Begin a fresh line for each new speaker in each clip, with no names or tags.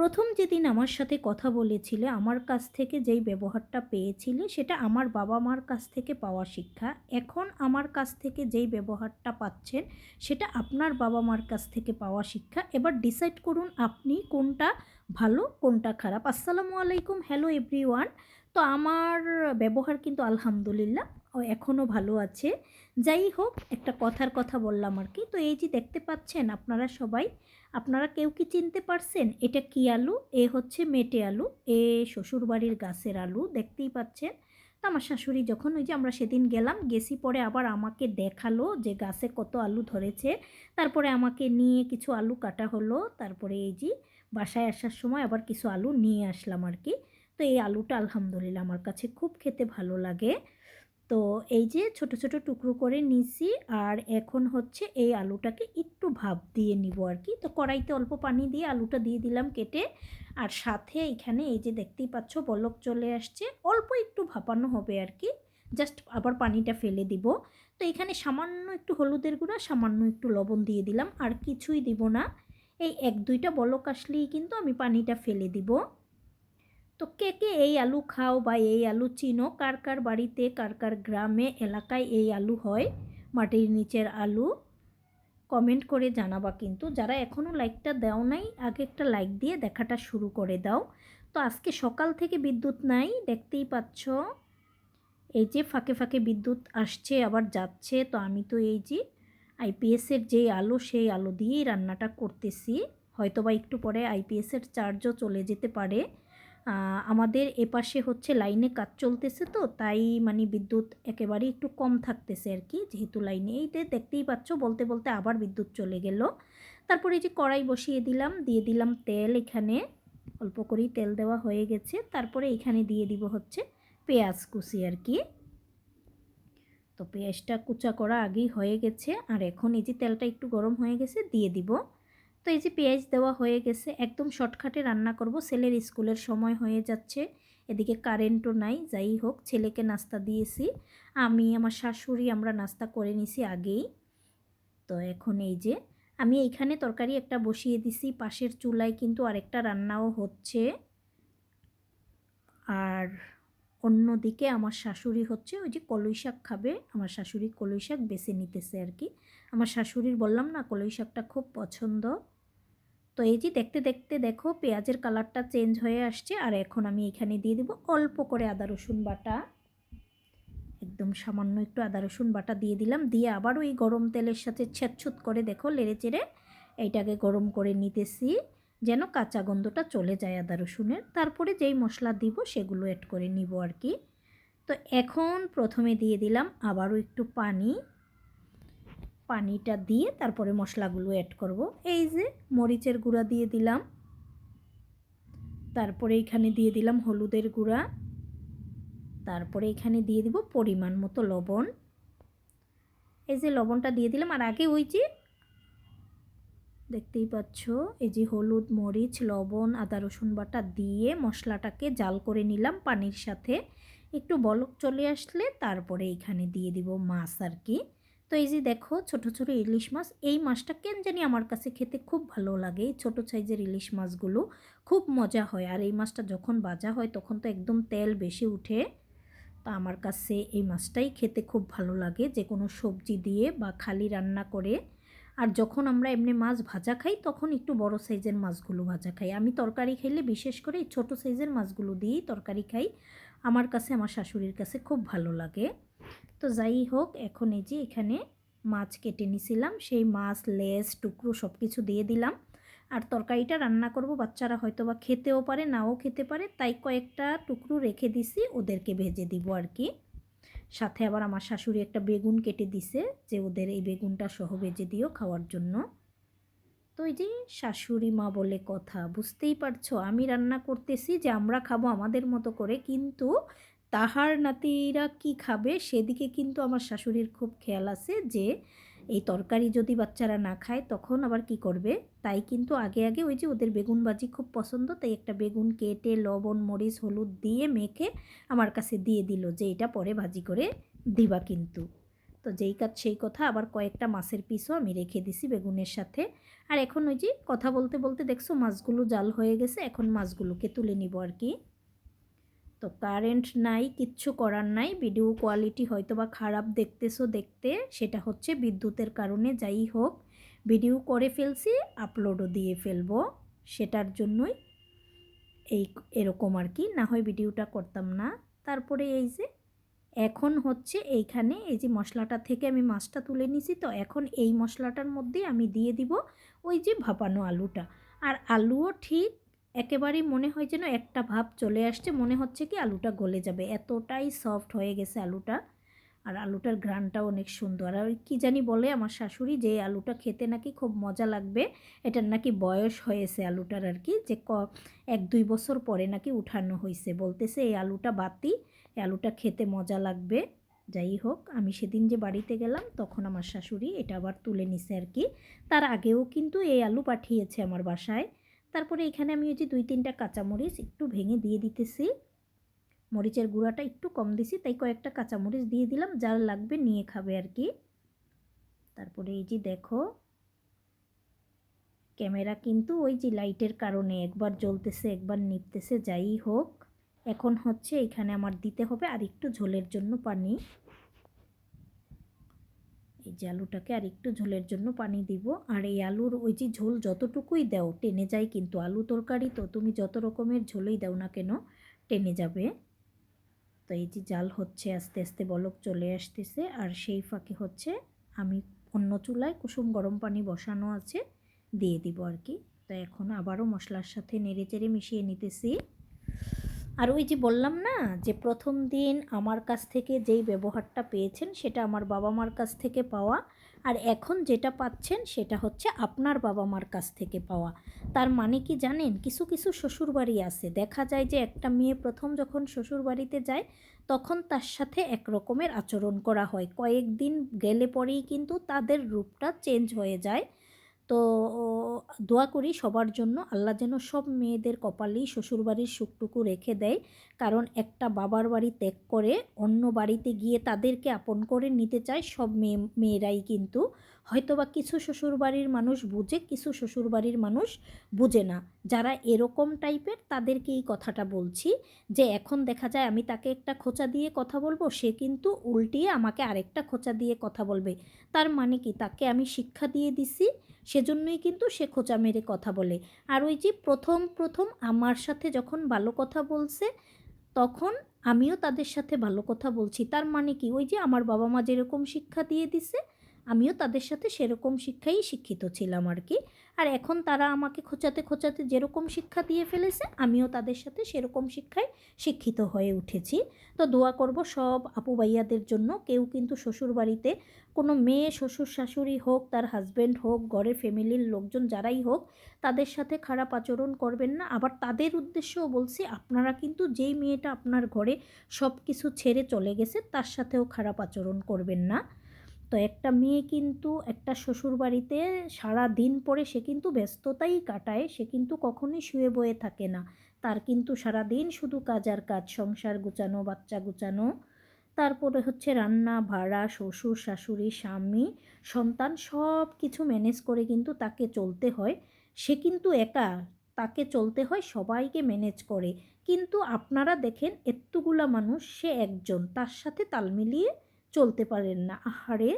প্রথম যেদিন আমার সাথে কথা বলেছিলে, আমার কাছ থেকে যেই ব্যবহারটা পেয়েছিলে, সেটা আমার বাবা মার কাছ থেকে পাওয়া শিক্ষা। এখন আমার কাছ থেকে যেই ব্যবহারটা পাচ্ছেন, সেটা আপনার বাবা মার কাছ থেকে পাওয়া শিক্ষা। এবার ডিসাইড করুন আপনি কোনটা ভালো, কোনটা খারাপ। আসসালামু আলাইকুম হ্যালো এভরিওয়ান তো আমার ব্যবহার কিন্তু আলহামদুলিল্লাহ এখনও ভালো আছে। যাই হোক, একটা কথার কথা বললাম আর কি। তো এই যে দেখতে পাচ্ছেন আপনারা সবাই, আপনারা কেউ কি চিনতে পারছেন? এটা কি আলু? এ হচ্ছে মেটে আলু, এ শ্বশুরবাড়ির গাছের আলু, দেখতেই পাচ্ছেন। তো আমার শাশুড়ি যখন ওই যে আমরা সেদিন গেলাম গেছি পরে আবার আমাকে দেখাল যে গাছে কত আলু ধরেছে। তারপরে আমাকে নিয়ে কিছু আলু কাটা হলো, তারপরে এই যে বাসায় আসার সময় আবার কিছু আলু নিয়ে আসলাম আর কি। তো এই আলুটা আলহামদুলিল্লাহ আমার কাছে খুব খেতে ভালো লাগে। তো এই যে ছোট ছোট টুকরো করে নিছি আর এখন হচ্ছে এই আলুটাকে একটু ভাপ দিয়ে নিব আর কি। তো কড়াইতে অল্প পানি দিয়ে আলুটা দিয়ে দিলাম কেটে। আর সাথে এখানে এই যে দেখতেই পাচ্ছ বলক চলে আসছে, অল্প একটু ভাপানো হবে আর কি। জাস্ট আবার পানিটা ফেলে দিব। তো এখানে সামান্য একটু হলুদের গুঁড়া, সামান্য একটু লবণ দিয়ে দিলাম, আর কিছুই দিব না। এই এক, দুইটা বলক আসলেই কিন্তু আমি পানিটা ফেলে দিব। তো কে কে এই আলু খাও বা এই আলু চিনো? কার কার বাড়িতে, কার কার গ্রামে, এলাকায় এই আলু হয়? মাটির নিচের আলু? কমেন্ট করে জানাবা কিন্তু। যারা এখনও লাইকটা দাও নাই, আগে একটা লাইক দিয়ে দেখাটা শুরু করে দাও। তো আজকে সকাল থেকে বিদ্যুৎ নাই, দেখতেই পাচ্ছ। এই যে ফাঁকে ফাঁকে বিদ্যুৎ আসছে, আবার যাচ্ছে। তো আমি তো এই যে আইপিএসের যেই আলো, সেই আলো দিয়েই রান্নাটা করতেছি। হয়তোবা একটু পরে আইপিএসের চার্জও চলে যেতে পারে। আমাদের এপাশে হচ্ছে লাইনে কাজ চলতেছে তো, তাই মানে বিদ্যুৎ একেবারে একটু কম থাকতেছে আর কি যেহেতু লাইনে এইতে দেখতেই পাচ্ছ, বলতে বলতে আবার বিদ্যুৎ চলে গেল। তারপরে এই যে কড়াই বসিয়ে দিলাম, দিয়ে দিলাম তেল এখানে। অল্প করেই তেল দেওয়া হয়ে গেছে। তারপরে এখানে দিয়ে দিব হচ্ছে পেঁয়াজ কুচি আর কি তো পেঁয়াজটা কুচা করা আগেই হয়ে গেছে। আর এখন এই যে তেলটা একটু গরম হয়ে গেছে, দিয়ে দিব। তো এই যে পেঁয়াজ দেওয়া হয়ে গেছে, একদম শর্টকাটে রান্না করব। ছেলের স্কুলের সময় হয়ে যাচ্ছে, এদিকে কারেন্টও নাই, যাই হোক, ছেলেকে নাস্তা দিয়েছি। আমি, আমার শাশুড়ি, আমরা নাস্তা করে নিছি আগেই। তো এখন এই যে, আমি এইখানে তরকারি একটা বসিয়ে দিছি, পাশের চুলায় কিন্তু আরেকটা রান্নাও হচ্ছে। আর অন্যদিকে আমার শাশুড়ি হচ্ছে, ওই যে কলই শাক খাবে, আমার শাশুড়ি কলই শাক বেছে নিতেছে আর কি। আমার শাশুড়ির বললাম না, কলই শাকটা খুব পছন্দ। তো এই যে দেখতে দেখতে দেখো পেঁয়াজের কালারটা চেঞ্জ হয়ে আসছে। আর এখন আমি এখানে দিয়ে দেবো অল্প করে আদা, রসুন বাটা। একদম সামান্য একটু আদা, রসুন বাটা দিয়ে দিলাম। দিয়ে আবার ওই গরম তেলের সাথে ছেদছুত করে দেখো লেড়ে চেড়ে এইটাকে গরম করে নিতেছি যেন কাঁচা গন্ধটা চলে যায় আদা, রসুনের। তারপরে যেই মশলা দিব সেগুলো অ্যাড করে নিব আর কি। তো এখন প্রথমে দিয়ে দিলাম আবারও একটু পানি। পানিটা দিয়ে তারপরে মশলাগুলো অ্যাড করব। এই যে মরিচের গুঁড়া দিয়ে দিলাম। তারপরে এখানে দিয়ে দিলাম হলুদের গুঁড়া। তারপরে এখানে দিয়ে দিব পরিমাণ মতো লবণ। এই যে লবণটা দিয়ে দিলাম, আর আগে ওই যে দেখতেই পাচ্ছ, এই যে হলুদ, মরিচ, লবণ, আদা, রসুন বাটা দিয়ে মশলাটাকে জাল করে নিলাম পানির সাথে। একটু বলক চলে আসলে তারপরে এখানে দিয়ে দিব মাছ আর কি। তো এই যে দেখো ছোট ছোট ইলিশ মাছ, এই মাছটা কেন জানি আমার কাছে খেতে খুব ভালো লাগে। ছোট সাইজের ইলিশ মাছগুলো খুব মজা হয়। আর এই মাছটা যখন বাজা হয় তখন তো একদম তেল বেশি উঠে। তা আমার কাছে এই মাছটাই খেতে খুব ভালো লাগে যে কোনো সবজি দিয়ে বা খালি রান্না করে। আর যখন আমরা এমনি মাছ ভাজা খাই তখন একটু বড় সাইজের মাছগুলো ভাজা খাই। আমি তরকারি খাইলে বিশেষ করে এই ছোটো সাইজের মাছগুলো দিয়েই তরকারি খাই। আমার কাছে, আমার শাশুড়ির কাছে খুব ভালো লাগে। তো যাই হোক, এখন এই যে এখানে মাছ কেটে নিছিলাম, সেই মাছ লেস টুকরো সব কিছু দিয়ে দিলাম। আর তরকারিটা রান্না করব, বাচ্চারা হয়তো বা খেতেও পারে, নাও খেতে পারে, তাই কয়েকটা টুকরো রেখে দিছি, ওদেরকে ভেজে দিব আর কি। সাথে আবার আমার শাশুড়ি একটা বেগুন কেটে দিছে, যে ওদের এই বেগুনটা সহ ভেজে দিও খাওয়ার জন্য। তো এই যে শাশুড়ি মা বলে কথা, বুঝতেই পারছ, আমি রান্না করতেছি যে আমরা খাব আমাদের মতো করে, কিন্তু তাহার নাতিরা কি খাবে সেদিকে কিন্তু আমার শাশুড়ির খুব খেয়াল আছে যে, এই তরকারি যদি বাচ্চারা না খায় তখন আবার কি করবে? তাই কিন্তু আগে আগে ওই যে ওদের বেগুন ভাজি খুব পছন্দ, তাই একটা বেগুন কেটে, লবণ, মরিচ, হলুদ দিয়ে মেখে আমার কাছে দিয়ে দিল যে, এটা পরে ভাজি করে দিবা কিন্তু। তো যেই কাজ, সেই কথা আবার কয়েকটা মাছের পিসও আমি রেখে দিছি বেগুনের সাথে। আর এখন ওই যে কথা বলতে বলতে দেখছ মাছগুলো জাল হয়ে গেছে, এখন মাছগুলোকে তুলে নিব আর কি। তো কারেন্ট নাই, কিচ্ছু করার নাই, ভিডিও কোয়ালিটি হয়তো বা খারাপ দেখতেছো দেখতে, সেটা হচ্ছে বিদ্যুতের কারণে যাই হোক, ভিডিও করে ফেলছি আপলোডও দিয়ে ফেলব, সেটার জন্যই এই এরকম আর কি, না হয় ভিডিওটা করতাম না। তারপরে এই যে, এখন হচ্ছে এইখানে এই যে মশলাটা থেকে আমি মাছটা তুলে নিছি, তো এখন এই মশলাটার মধ্যে আমি দিয়ে দিব ওই যে ভাপানো আলুটা। আর আলুও ঠিক একেবারেই মনে হয় যেন একটা ভাব চলে আসছে, মনে হচ্ছে কি আলুটা গলে যাবে। এতটাই সফট হয়ে গেছে আলুটা। আর আলুটার গ্রানটাও অনেক সুন্দর। আর কী জানি বলে আমার শাশুড়ি যে আলুটা খেতে নাকি খুব মজা লাগবে, এটার নাকি বয়স হয়েছে আলুটার আর কি, যে ক, এক দুই বছর পরে নাকি উঠানো হয়েছে বলতেছে, এই আলুটা বাতি, এই আলুটা খেতে মজা লাগবে। যাই হোক, আমি সেদিন যে বাড়িতে গেলাম, তখন আমার শাশুড়ি এটা আবার তুলে নিছে আর কি। তার আগেও কিন্তু এই আলু পাঠিয়েছে আমার বাসায়। তারপরে এখানে আমি ওই যে দুই তিনটা কাঁচামরিচ একটু ভেঙে দিয়ে দিতেছি। মরিচের গুঁড়াটা একটু কম দিছি, তাই কয়েকটা কাঁচামরিচ দিয়ে দিলাম, যার লাগবে নিয়ে খাবে আর কি। তারপরে এই যে দেখো, ক্যামেরা কিন্তু ওই যে লাইটের কারণে একবার জ্বলতেছে, একবার নিপতেছে যাই হোক। এখন হচ্ছে এখানে আমার দিতে হবে আর একটু ঝোলের জন্য পানি। এই যে আলুটাকে আর একটু ঝোলের জন্য পানি দিব। আর এই আলুর ওই যে ঝোল যতটুকুই দাও, টেনে যায় কিন্তু আলু তরকারি তো তুমি যত রকমের ঝোলই দাও না কেন, টেনে যাবে। তো এই যে জাল হচ্ছে, আস্তে আস্তে বলক চলে আসতেছে। আর সেই ফাঁকে হচ্ছে আমি অন্য চুলায় কুসুম গরম পানি বসানো আছে, দিয়ে দিব আর কি। তো এখন আবারও মশলার সাথে নেড়ে চেড়ে মিশিয়ে নিতেছি। আর ওই যে বললাম না যে প্রথম দিন আমার কাছ থেকে যেই ব্যবহারটা পেয়েছেন সেটা আমার বাবা মার কাছ থেকে পাওয়া। আর এখন যেটা পাচ্ছেন সেটা হচ্ছে আপনার বাবা মার কাছ থেকে পাওয়া। তার মানে কি জানেন? কিছু কিছু শ্বশুরবাড়ি আছে। দেখা যায় যে একটা মেয়ে প্রথম যখন শ্বশুরবাড়িতে যায়, তখন তার সাথে এক রকমের আচরণ করা হয়। কয়েকদিন গেলে পরেই কিন্তু তাদের রূপটা চেঞ্জ হয়ে যায়। তো দোয়া করি সবার জন্য আল্লাহ যেন সব মেয়েদের কপালেই শ্বশুরবাড়ির সুখটুকু রেখে দেয়। কারণ একটা বাবার বাড়ি ত্যাগ করে অন্য বাড়িতে গিয়ে তাদেরকে আপন করে নিতে চায় সব মেয়ে, মেয়েরাই কিন্তু। হয়তো বা কিছু শ্বশুরবাড়ির মানুষ বুঝে, কিছু শ্বশুরবাড়ির মানুষ বুঝে না। যারা এরকম টাইপের, তাদেরকে এই কথাটা বলছি যে, এখন দেখা যায় আমি তাকে একটা খোঁচা দিয়ে কথা বলব, সে কিন্তু উল্টিয়ে আমাকে আরেকটা খোঁচা দিয়ে কথা বলবে। তার মানে কি? তাকে আমি শিক্ষা দিয়ে দিছি, সেজন্যই কিন্তু সে খোঁচা মেরে কথা বলে। আর ওই যে প্রথম প্রথম আমার সাথে যখন ভালো কথা বলছে, তখন আমিও তাদের সাথে ভালো কথা বলছি। তার মানে কি? ওই যে আমার বাবা মা যেরকম শিক্ষা দিয়ে দিছে আমিও তাদের সাথে সেরকম শিক্ষাই শিক্ষিত ছিলাম আর কি। আর এখন তারা আমাকে খোঁচাতে খোঁচাতে যেরকম শিক্ষা দিয়ে ফেলেছে, আমিও তাদের সাথে সেরকম শিক্ষায় শিক্ষিত হয়ে উঠেছি। তো দোয়া করব সব আপু ভাইয়াদের জন্য, কেউ কিন্তু শ্বশুর বাড়িতে কোনো মেয়ে শ্বশুর শাশুড়ি হোক, তার হাজব্যান্ড হোক, ঘরের ফ্যামিলির লোকজন যারাই হোক, তাদের সাথে খারাপ আচরণ করবেন না। আবার তাদের উদ্দেশ্যও বলছি, আপনারা কিন্তু যেই মেয়েটা আপনার ঘরে সব কিছু ছেড়ে চলে গেছে, তার সাথেও খারাপ আচরণ করবেন না। তো একটা মেয়ে কিন্তু একটা শ্বশুর বাড়িতে সারা দিন পরে সে কিন্তু ব্যস্ততাই কাটায়, সে কিন্তু কখনোই শুয়ে বয়ে থাকে না। তার কিন্তু সারা দিন শুধু কাজ আর কাজ, সংসার গুছানো, বাচ্চা গুছানো। তারপরে হচ্ছে রান্না, ভাড়া, শ্বশুর, শাশুড়ি, স্বামী, সন্তান সব কিছু ম্যানেজ করে কিন্তু তাকে চলতে হয়। সে কিন্তু একা তাকে চলতে হয়, সবাইকে ম্যানেজ করে। কিন্তু আপনারা দেখেন এত্তুগুলা মানুষ, সে একজন, তার সাথে তাল মিলিয়ে চলতে পারেন না। আহারে,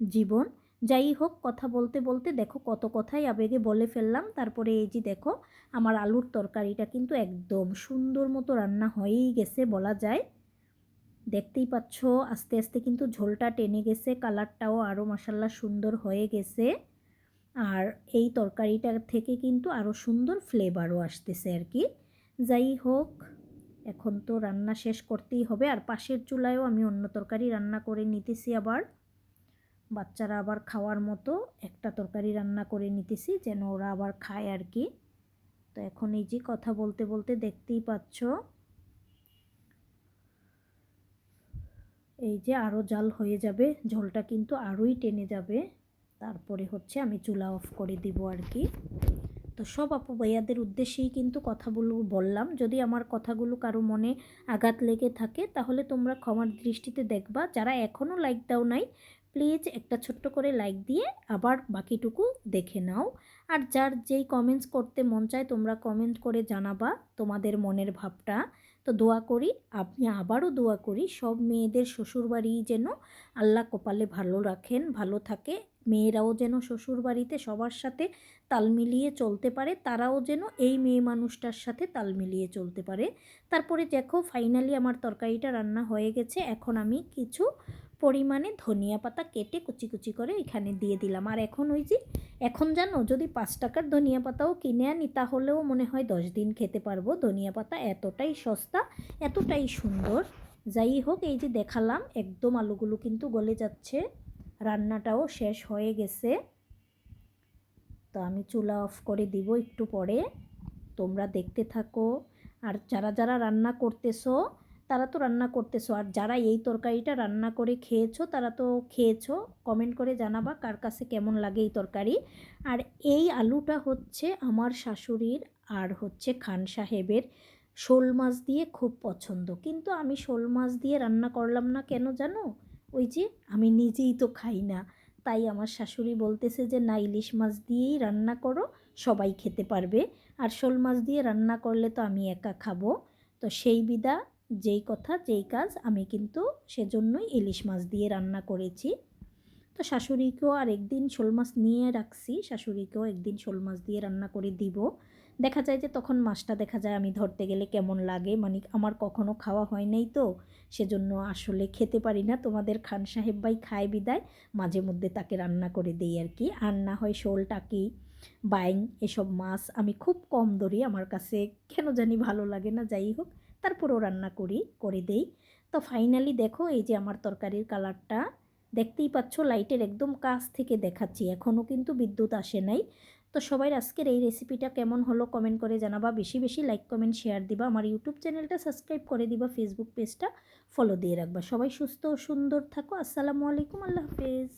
জীবন। যাই হোক, কথা বলতে বলতে দেখো কত কথাই আবেগে বলে ফেললাম। তারপরে এই যে দেখো, আমার আলুর তরকারিটা কিন্তু একদম সুন্দর মতো রান্না হয়েই গেছে বলা যায়। দেখতেই পাচ্ছ, আস্তে আস্তে কিন্তু ঝোলটা টেনে গেছে, কালারটাও আরও মশাল্লা সুন্দর হয়ে গেছে। আর এই তরকারিটার থেকে কিন্তু আরও সুন্দর ফ্লেভারও আসতেছে আর কি। যাই হোক এখন তো রান্না শেষ করতেই হবে, আর পাশের চুলায়ও আমি অন্য তরকারি রান্না করে নিতেছি আবার। বাচ্চারা আবার খাওয়ার মতো একটা তরকারি রান্না করে নিতেছি যেন ওরা আবার খায় আর কি। তো এখন এই যে কথা বলতে বলতে দেখতেই পাচ্ছ। এই যে আরও জাল হয়ে যাবে, ঝোলটা কিন্তু আরোই টেনে যাবে। তারপরে হচ্ছে আমি চুলা অফ করে দিব আর কি। তো সব আপু ভাইয়াদের উদ্দেশ্যেই কিন্তু কথাগুলো বললাম। যদি আমার কথাগুলো কারও মনে আঘাত লেগে থাকে, তাহলে তোমরা ক্ষমার দৃষ্টিতে দেখবা। যারা এখনও লাইক দাও নাই প্লিজ একটা ছোট্ট করে লাইক দিয়ে আবার বাকিটুকু দেখে নাও। আর যার যেই কমেন্টস করতে মন চায়, তোমরা কমেন্ট করে জানাবা তোমাদের মনের ভাবটা। তো দোয়া করি, আপনি আবারও দোয়া করি, সব মেয়েদের শ্বশুরবাড়ি যেন আল্লাহ কপালে ভালো রাখেন, ভালো থাকে মেয়েরাও যেন শ্বশুর বাড়িতে সবার সাথে তাল মিলিয়ে চলতে পারে, তারাও যেন এই মেয়ে মানুষটার সাথে তাল মিলিয়ে চলতে পারে। তারপরে দেখো ফাইনালি আমার তরকারিটা রান্না হয়ে গেছে। এখন আমি কিছু পরিমাণে ধনিয়া পাতা কেটে কুচি কুচি করে এখানে দিয়ে দিলাম। আর এখন ওই যে, এখন জানো, যদি পাঁচ টাকার ধনিয়া পাতাও কিনে আনি, তাহলেও মনে হয় দশ দিন খেতে পারব। ধনিয়া পাতা এতটাই সস্তা, এতটাই সুন্দর। যাই হোক, এই যে দেখালাম, একদম আলুগুলো কিন্তু গলে যাচ্ছে। রান্নাটাও শেষ হয়ে গেছে। তো আমি চুলা অফ করে দিব একটু পরে। তোমরা দেখতে থাকো। আর যারা যারা রান্না করতেছো, তারা তো রান্না করতেছো। আর যারা এই তরকারিটা রান্না করে খেয়েছো, তারা তো খেয়েছো। কমেন্ট করে জানাবা কার কাছে কেমন লাগে এই তরকারি। আর এই আলুটা হচ্ছে আমার শাশুড়ির আর হচ্ছে খান সাহেবের। শোল মাছ দিয়ে খুব পছন্দ। কিন্তু আমি শোল মাছ দিয়ে রান্না করলাম না কেন জানো? ওই যে আমি নিজেই তো খাই না। তাই আমার শাশুড়ি বলতেছে যে, না, ইলিশ মাছ দিয়েই রান্না করো, সবাই খেতে পারবে। আর শোল মাছ দিয়ে রান্না করলে তো আমি একা খাব। তো সেই বিদা, যেই কথা, যেই কাজ, আমি কিন্তু সেজন্যই ইলিশ মাছ দিয়ে রান্না করেছি। তো শাশুড়িকেও আর একদিন শোল মাছ নিয়ে রাখছি। শাশুড়িকেও একদিন শোল মাছ দিয়ে রান্না করে দিব। দেখা যায় যে তখন মাছটা দেখা যায় আমি ধরতে গেলে কেমন লাগে। মানে আমার কখনো খাওয়া হয় নাই তো, সেজন্য আসলে খেতে পারি না। তোমাদের খান সাহেব ভাই খায় বিদায়, মাঝে মধ্যে তাকে রান্না করে দেই আর কি আর না হয় শোল, টাকি, বাইং এসব মাছ আমি খুব কম ধরি। আমার কাছে কেন জানি ভালো লাগে না, যাই হোক, তারপরেও রান্না করি, করে দেই। তো ফাইনালি দেখো, এই যে আমার তরকারির কালারটা দেখতেই পাচ্ছ লাইটের একদম কাছ থেকে দেখাচ্ছি। এখনও কিন্তু বিদ্যুৎ আসে নাই। তো সবাই আজকের এই রেসিপিটা কেমন হলো কমেন্ট করে জানাবা। বেশি বেশি লাইক কমেন্ট শেয়ার দিবা। আমার ইউটিউব চ্যানেলটা সাবস্ক্রাইব করে দিবা। ফেসবুক পেজটা ফলো দিয়ে রাখবা। সবাই সুস্থ ও সুন্দর থাকো। আসসালামু আলাইকুম। আল্লাহ হাফেজ।